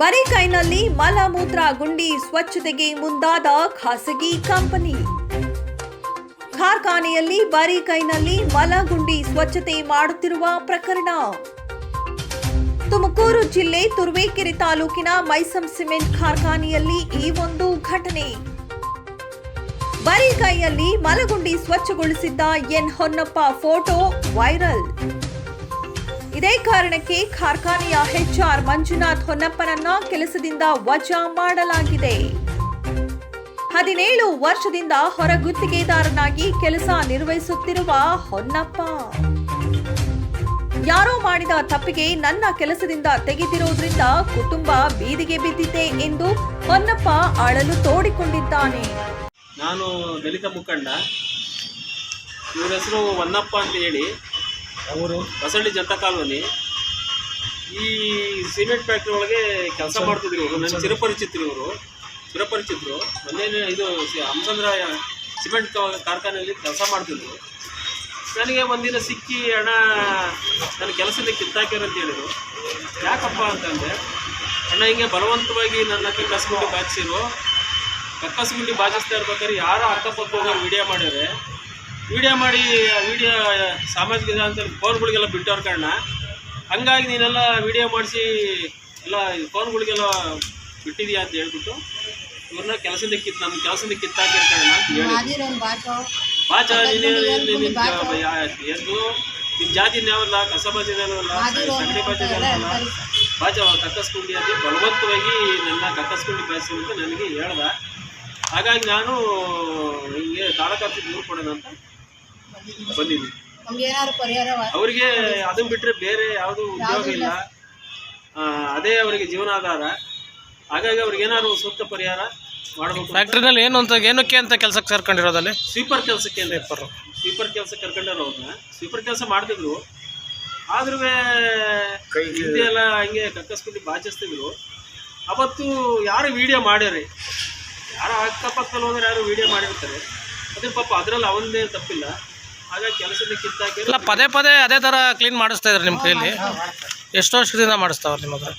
ಬರೀ ಕೈನಲ್ಲಿ ಮಲಮೂತ್ರ ಗುಂಡಿ ಸ್ವಚ್ಛತೆಗೆ ಮುಂದಾದ ಖಾಸಗಿ ಕಂಪನಿ. ಕಾರ್ಖಾನೆಯಲ್ಲಿ ಬರೀ ಕೈನಲ್ಲಿ ಮಲಗುಂಡಿ ಸ್ವಚ್ಛತೆ ಮಾಡುತ್ತಿರುವ ಪ್ರಕರಣ. ತುಮಕೂರು ಜಿಲ್ಲೆ ತುರುವೇಕೆರೆ ತಾಲೂಕಿನ ಮೈಸಂ ಸಿಮೆಂಟ್ ಕಾರ್ಖಾನೆಯಲ್ಲಿ ಈ ಒಂದು ಘಟನೆ. ಬರೀ ಕೈಯಲ್ಲಿ ಮಲಗುಂಡಿ ಸ್ವಚ್ಛಗೊಳಿಸಿದ್ದ ಎನ್ ಹೊನ್ನಪ್ಪ ಫೋಟೋ ವೈರಲ್. ಇದೇ ಕಾರಣಕ್ಕೆ ಕಾರ್ಖಾನೆಯ ಹೆಚ್ಆರ್ ಮಂಜುನಾಥ್ ಹೊನ್ನಪ್ಪನನ್ನ ಕೆಲಸದಿಂದ ವಜಾ ಮಾಡಲಾಗಿದೆ. ಹದಿನೇಳು ವರ್ಷದಿಂದ ಹೊರಗುತ್ತಿಗೆದಾರನಾಗಿ ಕೆಲಸ ನಿರ್ವಹಿಸುತ್ತಿರುವ ಹೊನ್ನಪ್ಪ. ಯಾರೋ ಮಾಡಿದ ತಪ್ಪಿಗೆ ನನ್ನ ಕೆಲಸದಿಂದ ತೆಗೆದಿರೋದ್ರಿಂದ ಕುಟುಂಬ ಬೀದಿಗೆ ಬಿದ್ದಿದೆ ಎಂದು ಹೊನ್ನಪ್ಪ ಅಳಲು ತೋಡಿಕೊಂಡಿದ್ದಾನೆ. ನಾನು ದಲಿತ ಮುಖಂಡ. ಇವ್ರ ಹೆಸರು ಹೊನ್ನಪ್ಪ ಅಂತ ಹೇಳಿ ಅವರು ಬಸಳ್ಳಿ ಜನತಾ ಕಾಲೋನಿ ಈ ಸಿಮೆಂಟ್ ಫ್ಯಾಕ್ಟ್ರಿ ಒಳಗೆ ಕೆಲಸ ಮಾಡ್ತಿದ್ರು ಇವರು. ನನ್ನ ಚಿರಪರಿಚಿತರು ಇವರು. ಚಿರಪರಿಚಿತ್ರು. ಮೊನ್ನೆ ಇದು ಸಿ- ಹಂಸಂದ್ರ ಸಿಮೆಂಟ್ ಕಾರ್ಖಾನೆಯಲ್ಲಿ ಕೆಲಸ ಮಾಡ್ತಿದ್ರು. ನನಗೆ ಒಂದಿನ ಸಿಕ್ಕಿ ಹಣ ನನ್ನ ಕೆಲಸದ ಕಿತ್ತಾಕ್ಯಾರ ಅಂತ ಹೇಳಿದರು. ಯಾಕಪ್ಪ ಅಂತಂದರೆ ಅಣ್ಣ ಹಿಂಗೆ ಬಲವಂತವಾಗಿ ನನ್ನ ಕಕ್ಕಸ್ಗುಂಡಿ ಬಾಚಿಸಿರು ಕಕ್ಕಸ್ಗುಂಡಿ ಬಾಚಿಸ್ತಾ ಇರ್ಬೇಕಾದ್ರೆ ಯಾರೋ ಅಕ್ಕಪಕ್ಕ ಹೋಗೋರು ವಿಡಿಯೋ ಮಾಡ್ಯಾರೆ. ವಿಡಿಯೋ ಮಾಡಿ ಆ ವಿಡಿಯೋ ಸಾಮಾಜಿಕ ಜಾಲತಾಣ ಫೋನ್ಗಳಿಗೆಲ್ಲ ಬಿಟ್ಟವ್ರ ಕಾರಣ. ಹಂಗಾಗಿ ನೀನೆಲ್ಲ ವಿಡಿಯೋ ಮಾಡಿಸಿ ಎಲ್ಲ ಫೋನ್ಗಳಿಗೆಲ್ಲ ಬಿಟ್ಟಿದೀಯಾ ಅಂತ ಹೇಳ್ಬಿಟ್ಟು ಇವ್ರನ್ನ ಕೆಲಸದ ಕಿತ್ ನಮ್ಮ ಕೆಲಸದ ಕಿತ್ತಾಕಿರ ಕಾರಣ ಬಾಚ. ಎಂದು ನಿಮ್ಮ ಜಾತಿ ಯಾವಲ್ಲ ಕಸ ಜಾತಿನವಲ್ಲ ಸಗಣಿ ಬಾಚ ಜಾತಿನವಲ್ಲ ಬಾಚ ಕಕ್ಕಸ್ಕೊಂಡು ಅಂತ ಬಲವಂತವಾಗಿ ನನ್ನ ಕಕ್ಕಸ್ಕೊಂಡು ಬೆಳೆಸು ಅಂತ ನನಗೆ ಹೇಳ್ದ. ಹಾಗಾಗಿ ನಾನು ಹಿಂಗೆ ತಾಲೂಕಾಫಿ ದೂರು ಕೊಡೋಣ ಅಂತ ಬಂದಿದ್ವಿ ನಮ್ಗೆ ಏನಾದ್ರು ಪರಿಹಾರ ಅವರಿಗೆ ಅದನ್ನ ಬಿಟ್ಟರೆ ಬೇರೆ ಯಾವುದು ಉದ್ಯೋಗ ಇಲ್ಲ. ಅದೇ ಅವರಿಗೆ ಜೀವನಾಧಾರ. ಹಾಗಾಗಿ ಅವ್ರಿಗೆ ಏನಾದ್ರು ಸೂಕ್ತ ಪರಿಹಾರ ಮಾಡಬೇಕು ಫ್ಯಾಕ್ಟ್ರಿನಲ್ಲಿ ಏನು ಅಂತ ಏನಕ್ಕೆ ಅಂತ ಕೆಲಸಕ್ಕೆ ಸೇರ್ಕೊಂಡಿರೋದಲ್ಲಿ? ಸ್ವೀಪರ್ ಕೆಲಸಕ್ಕೆ ಸ್ವೀಪರ್ ಕೆಲಸ ಕರ್ಕೊಂಡಾರ ಅವ್ರನ್ನ ಸ್ವೀಪರ್ ಕೆಲಸ ಮಾಡ್ತಿದ್ರು. ಆದ್ರೂ ಹಿಂದೆ ಎಲ್ಲ ಹಂಗೆ ಕಕ್ಕಸ್ಕೊಂಡು ಬಾಚಿಸ್ತಿದ್ರು. ಅವತ್ತು ಯಾರು ವಿಡಿಯೋ ಮಾಡ್ಯಾರಿ ಯಾರು ಅಕ್ಕಪಕ್ಕದಲ್ಲಿ ಹೋದ್ರೆ ಯಾರು ವಿಡಿಯೋ ಮಾಡಿರ್ತಾರೆ? ಅದ್ರ ಪಾಪ ಅದರಲ್ಲಿ ಅವನದೇ ತಪ್ಪಿಲ್ಲ. ಇಲ್ಲ ಪದೇ ಪದೇ ಅದೇ ಥರ ಕ್ಲೀನ್ ಮಾಡಿಸ್ತಾ ಇದ್ದಾರೆ ನಿಮ್ಮ ಕೈಯಲ್ಲಿ ಎಷ್ಟು ವರ್ಷದಿಂದ ಮಾಡಿಸ್ತಾವ್ರೆ ನಿಮ್ಮ ಹತ್ರ.